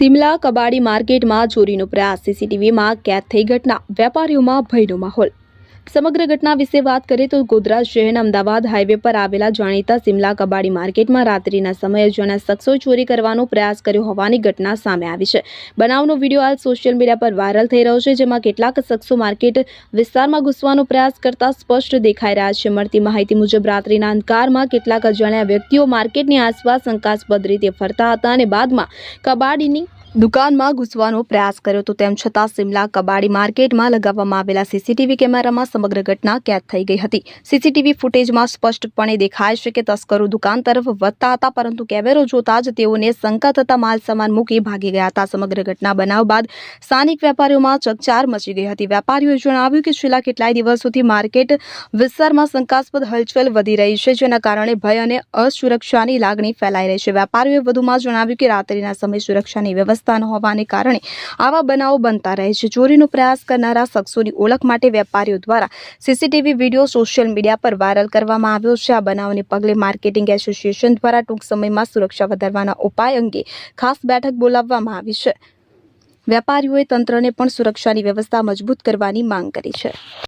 સિમલા કબાડી માર્કેટમાં ચોરીનો પ્રયાસ. સીસીટીવીમાં કેદ થઈ ઘટના. વેપારીઓમાં ભયનો માહોલ. સમગ્ર ઘટના વિશે વાત કરીએ તો ગોધરા શહેરના અમદાવાદ હાઈવે પર આવેલા જાણીતા સિમલા કબાડી માર્કેટમાં રાત્રિના સમયે જણા શખ્સો ચોરી કરવાનો પ્રયાસ કર્યો હોવાની ઘટના સામે આવી છે. બનાવનો વીડિયો હાલ સોશિયલ મીડિયા પર વાયરલ થઈ રહ્યો છે, જેમાં કેટલાક શખ્સો માર્કેટ વિસ્તારમાં ઘૂસવાનો પ્રયાસ કરતા સ્પષ્ટ દેખાઈ રહ્યા છે. મળતી માહિતી મુજબ, રાત્રિના અંધકારમાં કેટલાક અજાણ્યા વ્યક્તિઓ માર્કેટની આસપાસ શંકાસ્પદ રીતે ફરતા હતા અને બાદમાં કબાડીની દુકાનમાં ઘૂસવાનો પ્રયાસ કર્યો હતો. તેમ છતાં, સિમલા કબાડી માર્કેટમાં લગાવવામાં આવેલા સીસીટીવી કેમેરામાં સમગ્ર ઘટના કેદ થઈ ગઈ હતી. સીસીટીવી ફૂટેજમાં સ્પષ્ટપણે દેખાય છે કે તસ્કરો દુકાન તરફ વધતા હતા, પરંતુ કેમેરો જોતા જ તેઓને શંકા થતા માલ સામાન મૂકી ભાગી ગયા હતા. સમગ્ર ઘટના બનાવ બાદ સ્થાનિક વેપારીઓમાં ચકચાર મચી ગઈ હતી. વેપારીઓએ જણાવ્યું કે છેલ્લા કેટલાય દિવસોથી માર્કેટ વિસ્તારમાં શંકાસ્પદ હલચલ વધી રહી છે, જેના કારણે ભય અને અસુરક્ષાની લાગણી ફેલાઈ રહી છે. વેપારીઓએ વધુમાં જણાવ્યું કે રાત્રિના સમયે સુરક્ષાની વ્યવસ્થા ન હોવાને કારણે આવા બનાવો બનતા રહે છે. ચોરીનો પ્રયાસ કરનારા શખ્સોની ઓળખ માટે વેપારીઓ દ્વારા સીસીટીવી વીડિયો સોશિયલ મીડિયા પર વાયરલ કરવામાં આવ્યો છે. આ બનાવને પગલે માર્કેટિંગ એસોસિએશન દ્વારા ટૂંક સમયમાં સુરક્ષા વધારવાના ઉપાય અંગે ખાસ બેઠક બોલાવવામાં આવી છે. વેપારીઓએ તંત્રને પણ સુરક્ષાની વ્યવસ્થા મજબૂત કરવાની માંગ કરી છે.